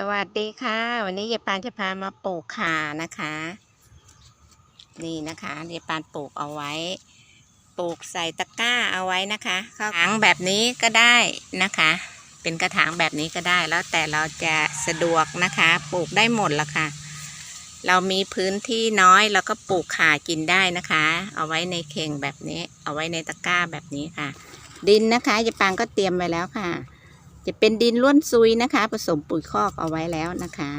สวัสดีค่ะ วันนี้ยายปานจะพามาปลูกข่านะคะ นี่นะคะยายปานปลูกเอาไว้ ปลูกใส่ตะกร้าเอาไว้นะคะกระถางแบบนี้ก็ได้นะคะ เป็นกระถางแบบนี้ก็ได้แล้วแต่เราจะสะดวกนะคะ ปลูกได้หมดละค่ะ เรามีพื้นที่น้อยเราก็ปลูกข่ากินได้นะคะ เอาไว้ในเข่งแบบนี้ เอาไว้ในตะกร้าแบบนี้ค่ะ ดินนะคะยายปานก็เตรียมไว้แล้วค่ะ จะเป็นดินล้วนซุยนะคะ ผสมปุ๋ยคอกเอาไว้แล้วนะคะ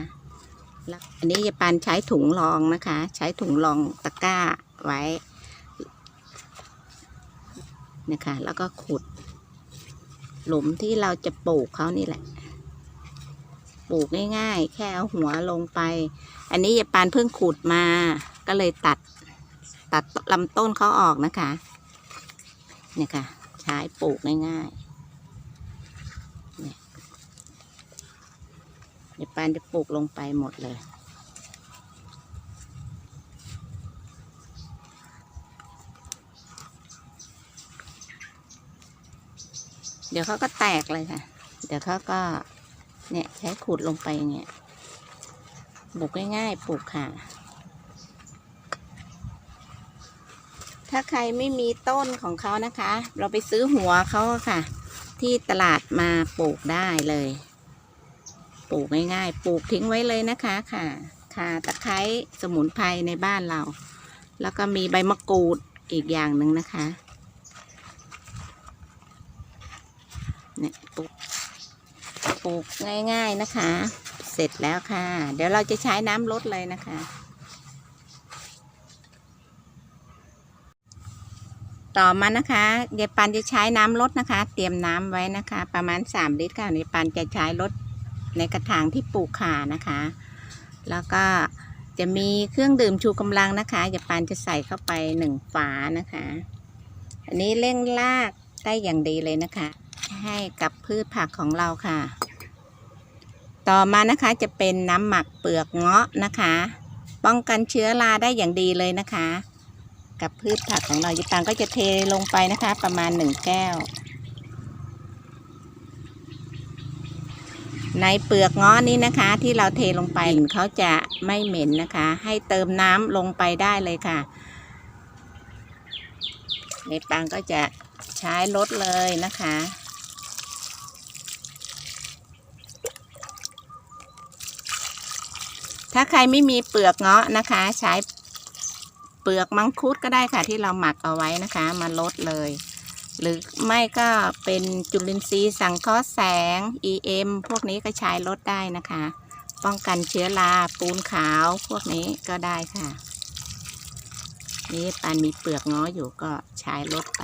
อันนี้ยาปานใช้ถุงรองนะคะ ใช้ถุงรองตะกร้าไว้นะคะ แล้วก็ขุด หลุมที่เราจะปลูกเขานี่แหละ ปลูกง่ายๆ แค่เอาหัวลงไป อันนี้ยาปานเพิ่งขุดมา ก็เลยตัด ตัดลำต้นเขาออกนะคะเนี่ยค่ะ ใช้ปลูกง่ายๆ เดี๋ยวปานจะปลูกลงไปหมดเลย เดี๋ยวเขาก็แตกเลยค่ะ เดี๋ยวเขาก็เนี่ยใช้ขุดลงไปอย่างเงี้ยปลูกง่ายๆปลูกค่ะ ถ้าใครไม่มีต้นของเขานะคะ เราไปซื้อหัวเขาค่ะ ที่ตลาดมาปลูกได้เลย ปลูกง่ายๆ ปลูกทิ้งไว้เลยนะคะค่ะค่ะตะไคร้สมุนไพรในบ้านเรา แล้วก็มีใบมะกรูดอีกอย่างหนึ่งนะคะเนี่ยปลูกปลูกง่ายๆนะคะ เสร็จแล้วค่ะ เดี๋ยวเราจะใช้น้ำลดเลยนะคะ ต่อมานะคะยายปันจะใช้น้ำลดนะคะ เตรียมน้ำไว้นะคะ ประมาณ 3 ลิตรค่ะยายปันจะใช้ลด ในกระถางที่ปลูกข่านะคะ แล้วก็จะมีเครื่องดื่มชูกำลังนะคะอย่าปานจะใส่เข้าไปหนึ่งฝานะคะ อันนี้เร่งรากได้อย่างดีเลยนะคะ ให้กับพืชผักของเราค่ะ ต่อมานะคะจะเป็นน้ำหมักเปลือกเงาะนะคะ ป้องกันเชื้อราได้อย่างดีเลยนะคะ กับพืชผักของเรายิปางก็จะเทลงไปนะคะ ประมาณหนึ่งแก้ว ในเปลือกง้อนี้นะคะ ที่เราเทลงไปเขาจะไม่เหม็นนะคะ ให้เติมน้ำลงไปได้เลยค่ะในปังก็จะใช้ลดเลยนะคะ ถ้าใครไม่มีเปลือกเงาะนะคะ ใช้เปลือกมังคุดก็ได้ค่ะที่เราหมักเอาไว้นะคะ มาลดเลย หรือไม่ก็เป็นจุลินทรีย์สังเคราะห์แสง EM พวกนี้ก็ใช้ลดได้นะคะ ป้องกันเชื้อราปูนขาวพวกนี้ก็ได้ค่ะ นี่ปานมีเปลือกง้ออยู่ก็ใช้ลดไป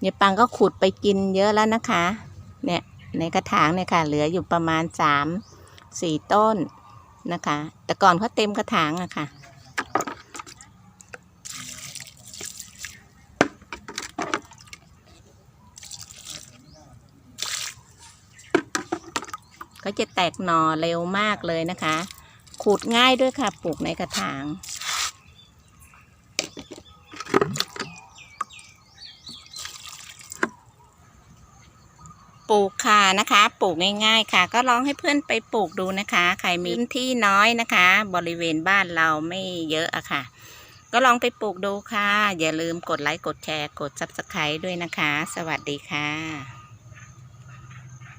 เนี่ยปังก็ขุดไปกินเยอะแล้วนะคะ เนี่ยในกระถางเนี่ยค่ะ เหลืออยู่ประมาณสามสี่ต้น นะคะ แต่ก่อนเขาเต็มกระถางอะค่ะ ก็จะแตกหน่อเร็วมากเลยนะคะ ขูดง่ายด้วยค่ะ ปลูกในกระถาง ปลูกค่ะนะคะ ปลูกง่าย ๆ ค่ะ ก็ลองให้เพื่อนไปปลูกดูนะคะ ใครมีพื้นที่น้อยนะคะ บริเวณบ้านเราไม่เยอะอะค่ะ ก็ลองไปปลูกดูค่ะ อย่าลืมกดไลค์กดแชร์กด subscribe ด้วยนะคะ สวัสดีค่ะ